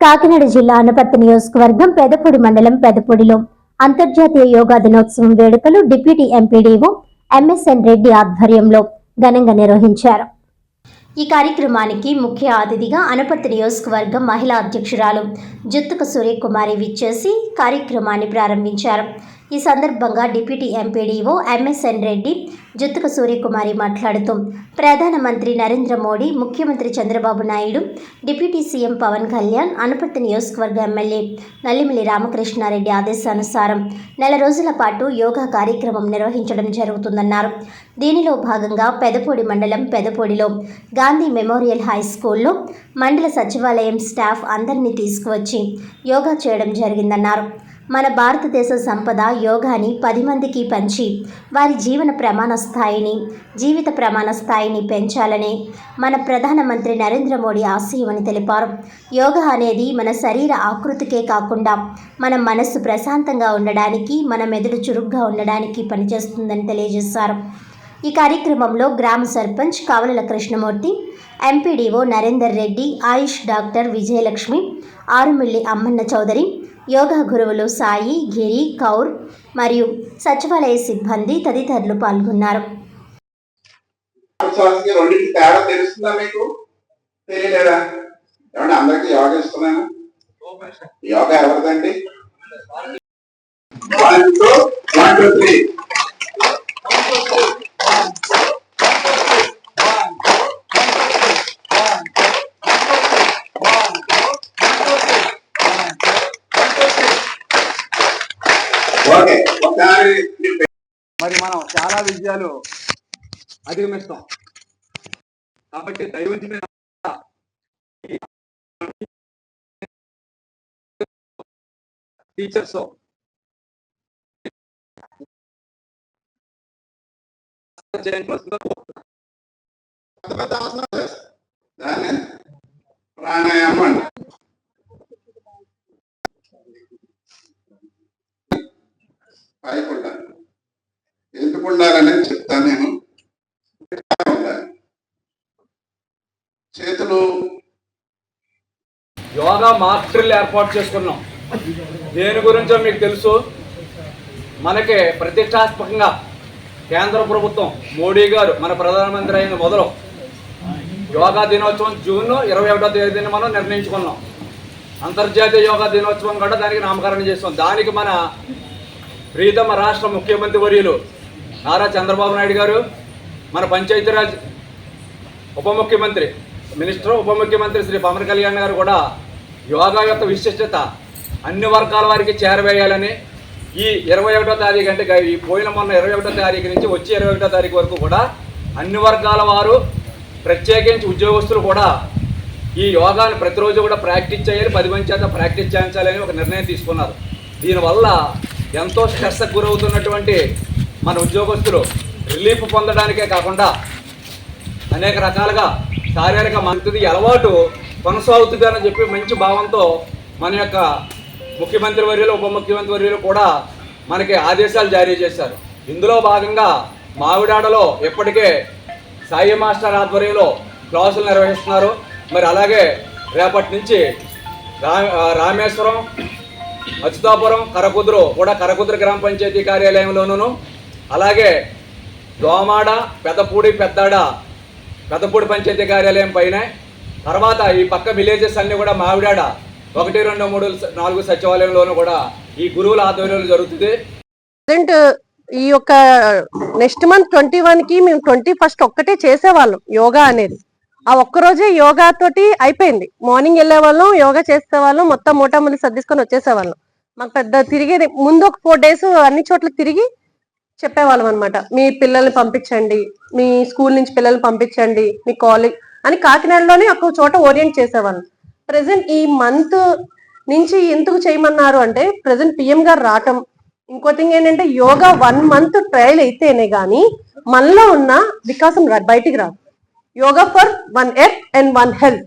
కాకినాడ జిల్లా అనపర్తి నియోజకవర్గం పెదపూడి మండలం పెదపూడిలో అంతర్జాతీయ యోగా దినోత్సవం వేడుకలు డిప్యూటీ ఎంపీడీఓ ఎంఎస్ఎన్ రెడ్డి ఆధ్వర్యంలో ఘనంగా నిర్వహించారు. ఈ కార్యక్రమానికి ముఖ్య అతిథిగా అనపర్తి నియోజకవర్గం మహిళా అధ్యక్షురాలు జుత్తుక సూర్యకుమారి విచ్చేసి కార్యక్రమాన్ని ప్రారంభించారు. ఈ సందర్భంగా deputy MPDO MSN Reddy Juttuka Suryakumari మాట్లాడుతూ ప్రధానమంత్రి నరేంద్ర మోడీ ముఖ్యమంత్రి చంద్రబాబు నాయుడు డిప్యూటీ సీఎం పవన్ కళ్యాణ్ అనపర్తి నియోజకవర్గ ఎమ్మెల్యే నల్లిమిల్లి రామకృష్ణారెడ్డి ఆదేశానుసారం నెల రోజుల పాటు యోగా కార్యక్రమం నిర్వహించడం జరుగుతుందన్నారు. దీనిలో భాగంగా పెదపూడి మండలం పెదపూడిలో గాంధీ మెమోరియల్ హై స్కూల్లో మండల సచివాలయం స్టాఫ్ అందరినీ తీసుకువచ్చి యోగా చేయడం జరిగిందన్నారు. మన భారతదేశ సంపద యోగాని పది మందికి పంచి వారి జీవన ప్రమాణ స్థాయిని జీవిత ప్రమాణ స్థాయిని పెంచాలనే మన ప్రధానమంత్రి నరేంద్ర మోడీ ఆశయమని తెలిపారు. యోగా అనేది మన శరీర ఆకృతికే కాకుండా మన మనస్సు ప్రశాంతంగా ఉండడానికి మన మెదడు చురుగ్గా ఉండడానికి పనిచేస్తుందని తెలియజేశారు. ఈ కార్యక్రమంలో గ్రామ sarpanch Kavalala Krishnamurthy MPDO Narender Reddy Ayush doctor Vijayalakshmi Arumilli Ammanna Chowdary yoga గురువులు సాయి గిరి కౌర్ మరియు సచివాలయ సిబ్బంది తదితరులు పాల్గొన్నారు. శ్వాసకి రెండింటి తేడా తెలుస్తుందా మీకు? తెలియలేదా? ఏమంటే అందరికి యోగా ఇస్తున్నాను. యోగా ఎవరిదండి? One, two, one, two, three. Okay ఒకసారి మీ పేరు మరి మనం చాలా విజయాలు అధిగమిస్తాం. కాబట్టి దైవంచిన టీచర్స్ ప్రాణాయామం యోగా మాస్టర్లు ఏర్పాటు చేసుకున్నాం. దేని గురించో మీకు తెలుసు? మనకి ప్రతిష్టాత్మకంగా కేంద్ర ప్రభుత్వం మోడీ గారు మన ప్రధానమంత్రి అయిన మొదలు యోగా దినోత్సవం జూన్ ఇరవై ఒకటో తేదీన మనం నిర్ణయించుకున్నాం. అంతర్జాతీయ యోగా దినోత్సవం కూడా దానికి నామకరణం చేస్తాం దానికి మన ప్రీతమ రాష్ట్ర ముఖ్యమంత్రి వర్యులు నారా చంద్రబాబు నాయుడు గారు మన పంచాయతీరాజ్ ఉప ముఖ్యమంత్రి మినిస్టర్ ఉప ముఖ్యమంత్రి శ్రీ పవన్ కళ్యాణ్ గారు కూడా యోగా యొక్క విశిష్టత అన్ని వర్గాల వారికి చేరవేయాలని ఈ ఇరవై ఒకటో తారీఖు అంటే ఈ పోయిన మొన్న ఇరవై ఒకటో తారీఖు నుంచి వచ్చే ఇరవై ఒకటో తారీఖు వరకు కూడా అన్ని వర్గాల వారు ప్రత్యేకించి ఉద్యోగస్తులు కూడా ఈ యోగాను ప్రతిరోజు కూడా ప్రాక్టీస్ చేయాలి పది మంది చేత ప్రాక్టీస్ చేయించాలని ఒక నిర్ణయం తీసుకున్నారు. దీనివల్ల ఎంతో స్ట్రెస్ గురవుతున్నటువంటి మన ఉద్యోగస్తులు రిలీఫ్ పొందడానికే కాకుండా అనేక రకాలుగా శారీరక మంత్రి అలవాటు కొనసాగుతుందని చెప్పి మంచి భావంతో మన యొక్క ముఖ్యమంత్రి వర్యులు ఉప ముఖ్యమంత్రి వర్యులు కూడా మనకి ఆదేశాలు జారీ చేశారు. ఇందులో భాగంగా మావిడాడలో ఇప్పటికే సాయి మాస్టర్ ఆధ్వర్యంలో క్లాసులు నిర్వహిస్తున్నారు. మరి అలాగే రేపటి నుంచి రా రామేశ్వరం అచ్యుతాపురం కరకుదురు కూడా కరకుదురు గ్రామ పంచాయతీ కార్యాలయంలోనూ అలాగే దోమాడ పెద్దపూడి పెద్దాడ పెద్దపూడి పంచాయతీ కార్యాలయం పైన. తర్వాత ఈ పక్క విలేజెస్ అన్నీ కూడా మావిడాడ. ఒకటి రెండు మూడు నాలుగు సచివాలయంలోనూ కూడా ఈ గురువుల ఆధ్వర్యంలో జరుగుతుంది. ప్రజెంట్ ఈ యొక్క నెక్స్ట్ మంత్ ట్వంటీ వన్కి మేము ట్వంటీ ఫస్ట్ ఒక్కటే చేసేవాళ్ళం యోగా అనేది. ఆ ఒక్క రోజే యోగా తోటి అయిపోయింది. మార్నింగ్ వెళ్ళే వాళ్ళం యోగా చేసే వాళ్ళం మొత్తం మూటాములి సర్దిసుకొని వచ్చేసేవాళ్ళం. మాకు పెద్ద తిరిగేది ముందు ఒక ఫోర్ డేస్ అన్ని చోట్ల తిరిగి చెప్పేవాళ్ళం అనమాట మీ పిల్లల్ని పంపించండి. మీ స్కూల్ నుంచి పిల్లల్ని పంపించండి. మీ కాలేజ్ అని కాకినాడలోనే ఒక చోట ఓరియంట్ చేసేవాళ్ళం. ప్రజెంట్ ఈ మంత్ నుంచి ఎందుకు చేయమన్నారు అంటే ప్రజెంట్ పిఎం గారు రావటం. ఇంకో థింగ్ ఏంటంటే యోగా వన్ మంత్ ట్రయల్ అయితేనే కానీ మనలో ఉన్న వికాసం బయటికి రాదు. Yoga for one earth and one health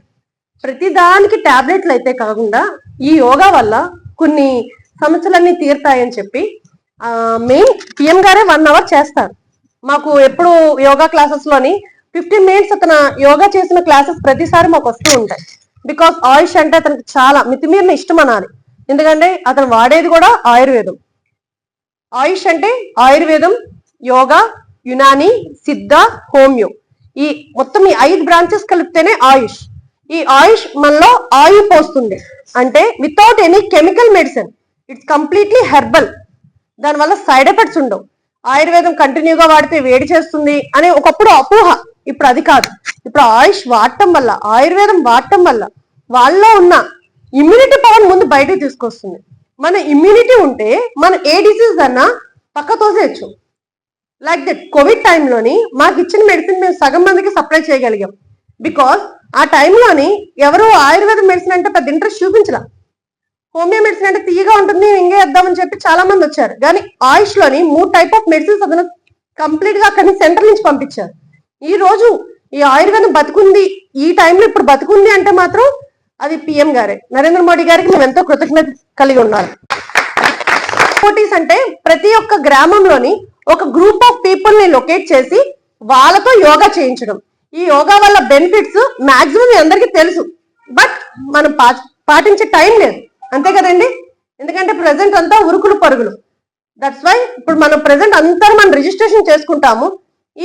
ప్రతి దానికి టాబ్లెట్లు అయితే కాకుండా ఈ యోగా వల్ల కొన్ని సమస్యలన్నీ తీరుతాయని చెప్పి మెయిన్ పిఎం గారే వన్ అవర్ చేస్తారు. మాకు ఎప్పుడు యోగా క్లాసెస్లోని ఫిఫ్టీన్ మినిట్స్ అతను యోగా చేసిన క్లాసెస్ ప్రతిసారి మాకు వస్తూ ఉంటాయి. బికాస్ ఆయుష్ అంటే అతనికి చాలా మితిమీరిన ఇష్టం అనాలి. ఎందుకంటే అతను వాడేది కూడా ఆయుర్వేదం. ఆయుష్ అంటే ఆయుర్వేదం యోగా యునాని సిద్ధ హోమియో. ఈ మొత్తం ఈ ఐదు బ్రాంచెస్ కలిపితేనే ఆయుష్. ఈ ఆయుష్ మనలో ఆయు పోస్తుంది. అంటే without any chemical medicine it's completely herbal దానివల్ల సైడ్ ఎఫెక్ట్స్ ఉండవు. ఆయుర్వేదం కంటిన్యూగా వాడితే వేడి చేస్తుంది అనే ఒకప్పుడు అపోహ. ఇప్పుడు అది కాదు. ఇప్పుడు ఆయుష్ వాడటం వల్ల ఆయుర్వేదం వాడటం వల్ల వాళ్ళలో ఉన్న ఇమ్యూనిటీ పవర్ ముందు బయటకు తీసుకొస్తుంది. మన ఇమ్యూనిటీ ఉంటే మన ఏ డిసీజ్ అన్నా పక్క తోసేయచ్చు. లైక్ దట్ కోవిడ్ టైంలోని మాకు ఇచ్చిన మెడిసిన్ మేము సగం మందికి సప్లై చేయగలిగాం. బికాస్ ఆ టైంలోని ఎవరు ఆయుర్వేదం మెడిసిన్ అంటే పెద్ద ఇంట్రెస్ట్ చూపించలే. హోమియో మెడిసిన్ అంటే తీయగా ఉంటుంది ఇంకే వేద్దామని చెప్పి చాలా మంది వచ్చారు. కానీ ఆయుష్లోని మూడు టైప్ ఆఫ్ మెడిసిన్స్ అతను కంప్లీట్గా అక్కడి సెంటర్ నుంచి పంపించారు. ఈ రోజు ఈ ఆయుర్వేదం బతుకుంది ఈ టైంలో ఇప్పుడు బతుకుంది అంటే మాత్రం అది పిఎం గారే. నరేంద్ర మోడీ గారికి మేము ఎంతో కృతజ్ఞత కలిగి ఉన్నారు పోటీస్ అంటే ప్రతి ఒక్క గ్రామంలోని ఒక గ్రూప్ ఆఫ్ పీపుల్ని లొకేట్ చేసి వాళ్ళతో యోగా చేయించడం. ఈ యోగా వల్ల బెనిఫిట్స్ మాక్సిమం అందరికీ తెలుసు. బట్ మనం పా- పాటించే టైం లేదు. అంతే కదండి? ఎందుకంటే ప్రజెంట్ అంతా ఉరుకులు పరుగులు. దట్స్ వై ఇప్పుడు మనం ప్రెసెంట్ అంతా మనం రిజిస్ట్రేషన్ చేసుకుంటాము.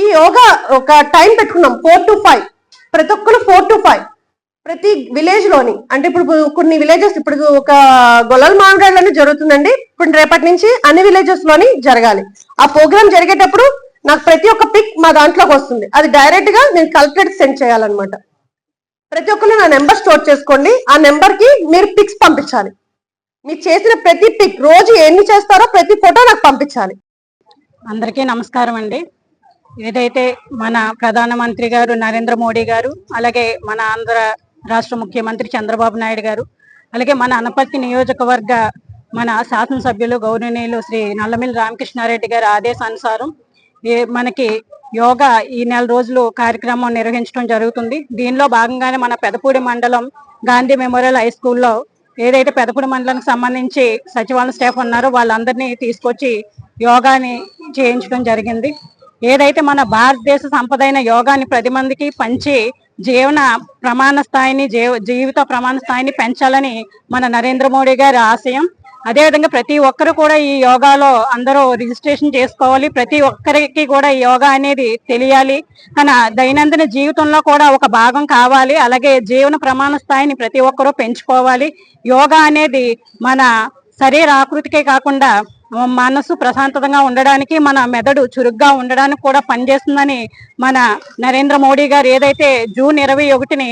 ఈ యోగా ఒక టైం పెట్టుకున్నాం ఫోర్ టు ఫైవ్ ప్రతి ఒక్కరు ఫోర్ టు ఫైవ్ ప్రతి విలేజ్లోని అంటే ఇప్పుడు కొన్ని విలేజెస్ ఇప్పుడు ఒక గొల్లల మామిడాలని జరుగుతుందండి. ఇప్పుడు రేపటి నుంచి అన్ని విలేజెస్లోని జరగాలి. ఆ ప్రోగ్రామ్ జరిగేటప్పుడు నాకు ప్రతి ఒక్క పిక్ మా దాంట్లోకి వస్తుంది. అది డైరెక్ట్గా నేను కలెక్టరేట్ సెండ్ చేయాలన్నమాట. ప్రతి ఒక్కరు నా నెంబర్ స్టోర్ చేసుకోండి. ఆ నెంబర్కి మీరు పిక్స్ పంపించాలి. మీరు చేసిన ప్రతి పిక్ రోజు ఎన్ని చేస్తారో ప్రతి ఫోటో నాకు పంపించాలి. అందరికీ నమస్కారం అండి. ఏదైతే మన ప్రధానమంత్రి గారు నరేంద్ర మోడీ గారు అలాగే మన ఆంధ్ర రాష్ట్ర ముఖ్యమంత్రి చంద్రబాబు నాయుడు గారు అలాగే మన అనపర్తి నియోజకవర్గ మన శాసనసభ్యులు గౌరవనీయులు శ్రీ నల్లమిల్లి రామకృష్ణారెడ్డి గారి ఆదేశానుసారం ఏ మనకి యోగా ఈ నెల రోజులు కార్యక్రమం నిర్వహించడం జరుగుతుంది. దీనిలో భాగంగానే మన పెదపూడి మండలం గాంధీ మెమోరియల్ హై స్కూల్లో ఏదైతే పెదపూడి మండలానికి సంబంధించి సచివాలయ స్టాఫ్ ఉన్నారో వాళ్ళందరినీ తీసుకొచ్చి యోగాని చేయించడం జరిగింది. ఏదైతే మన భారతదేశ సంపదైన యోగాని ప్రతి మందికి పంచి జీవన ప్రమాణ స్థాయిని జీవ- జీవిత ప్రమాణ స్థాయిని పెంచాలని మన నరేంద్ర మోడీ గారి ఆశయం అదేవిధంగా ప్రతి ఒక్కరు కూడా ఈ యోగాలో అందరూ రిజిస్ట్రేషన్ చేసుకోవాలి. ప్రతి ఒక్కరికి కూడా ఈ యోగా అనేది తెలియాలి. తన దైనందిన జీవితంలో కూడా ఒక భాగం కావాలి. అలాగే జీవన ప్రమాణ స్థాయిని ప్రతి ఒక్కరూ పెంచుకోవాలి. యోగా అనేది మన శరీర ఆకృతికే కాకుండా మనసు ప్రశాంతంగా ఉండడానికి మన మెదడు చురుగ్గా ఉండడానికి కూడా పనిచేస్తుందని మన నరేంద్ర మోడీ గారు ఏదైతే జూన్ ఇరవై ఒకటిని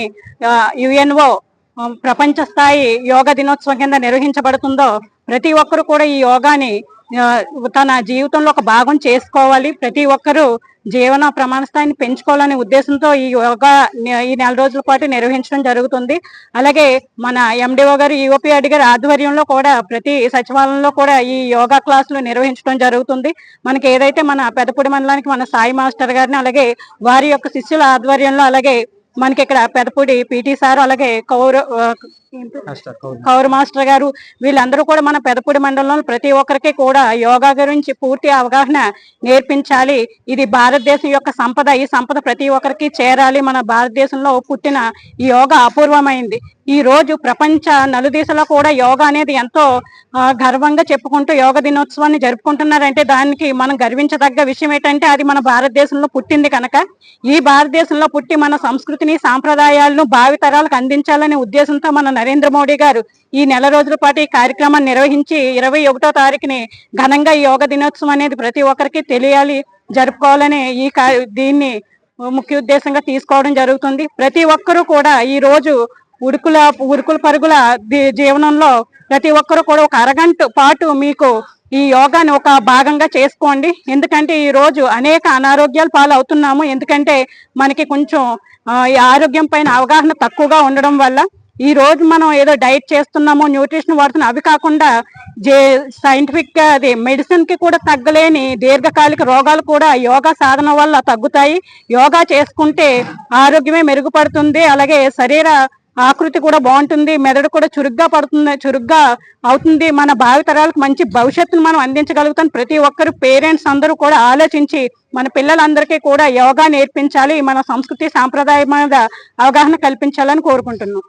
యుఎన్ఓ ప్రపంచ స్థాయి యోగా దినోత్సవం కింద నిర్వహించబడుతుందో ప్రతి ఒక్కరు కూడా ఈ యోగాని తన జీవితంలో ఒక భాగం చేసుకోవాలి. ప్రతి ఒక్కరూ జీవన ప్రమాణ స్థాయిని పెంచుకోవాలనే ఉద్దేశంతో ఈ యోగా ఈ నెల రోజుల పాటు నిర్వహించడం జరుగుతుంది. అలాగే మన ఎండిఓ గారు యువపిఆడి గారి ఆధ్వర్యంలో కూడా ప్రతి సచివాలయంలో కూడా ఈ యోగా క్లాసులు నిర్వహించడం జరుగుతుంది. మనకి ఏదైతే మన పెదపూడి మండలానికి మన సాయి మాస్టర్ గారిని అలాగే వారి యొక్క శిష్యుల ఆధ్వర్యంలో అలాగే మనకి ఇక్కడ పెదపూడి పిటి సార్ అలాగే కౌరు. కౌరు మాస్టర్ గారు వీళ్ళందరూ కూడా మన పెదపూడి మండలంలో ప్రతి ఒక్కరికి కూడా యోగా గురించి పూర్తి అవగాహన నేర్పించాలి. ఇది భారతదేశం యొక్క సంపద. ఈ సంపద ప్రతి ఒక్కరికి చేరాలి. మన భారతదేశంలో పుట్టిన ఈ యోగా అపూర్వమైంది. ఈ రోజు ప్రపంచ నలుదేశాల కూడా యోగా అనేది ఎంతో గర్వంగా చెప్పుకుంటూ యోగ దినోత్సవాన్ని జరుపుకుంటున్నారంటే దానికి మనం గర్వించదగ్గ విషయం ఏంటంటే అది మన భారతదేశంలో పుట్టింది కనుక. ఈ భారతదేశంలో పుట్టి మన సంస్కృతిని సాంప్రదాయాలను భావితరాలకు అందించాలనే ఉద్దేశంతో మన నరేంద్ర మోడీ గారు ఈ నెల రోజుల పాటు ఈ కార్యక్రమాన్ని నిర్వహించి ఇరవై ఒకటో తారీఖుని ఘనంగా ఈ యోగ దినోత్సవం అనేది ప్రతి ఒక్కరికి తెలియాలి జరుపుకోవాలని ఈ కా- దీన్ని ముఖ్య ఉద్దేశంగా తీసుకోవడం జరుగుతుంది. ప్రతి ఒక్కరూ కూడా ఈ రోజు ఉడుకుల ఉరుకుల పరుగుల జీవనంలో ప్రతి ఒక్కరూ కూడా ఒక అరగంట పాటు మీకు ఈ యోగాని ఒక భాగంగా చేసుకోండి. ఎందుకంటే ఈ రోజు అనేక అనారోగ్యాలు పాలవుతున్నాము. ఎందుకంటే మనకి కొంచెం ఈ ఆరోగ్యం పైన అవగాహన తక్కువగా ఉండడం వల్ల ఈ రోజు మనం ఏదో డైట్ చేస్తున్నాము న్యూట్రిషన్ వాడుతున్నాం అవి కాకుండా జే సైంటిఫిక్గా అది మెడిసిన్కి కూడా తగ్గలేని దీర్ఘకాలిక రోగాలు కూడా యోగా సాధన వల్ల తగ్గుతాయి. యోగా చేసుకుంటే ఆరోగ్యమే మెరుగుపడుతుంది. అలాగే శరీర ఆకృతి కూడా బాగుంటుంది మెదడు కూడా చురుగ్గా పడుతుంది చురుగ్గా అవుతుంది. మన భావితరాలకు మంచి భవిష్యత్తును మనం అందించగలుగుతాం. ప్రతి ఒక్కరు పేరెంట్స్ అందరూ కూడా ఆలోచించి మన పిల్లలందరికీ కూడా యోగా నేర్పించాలి. మన సంస్కృతి సాంప్రదాయం మీద అవగాహన కల్పించాలని కోరుకుంటున్నాం.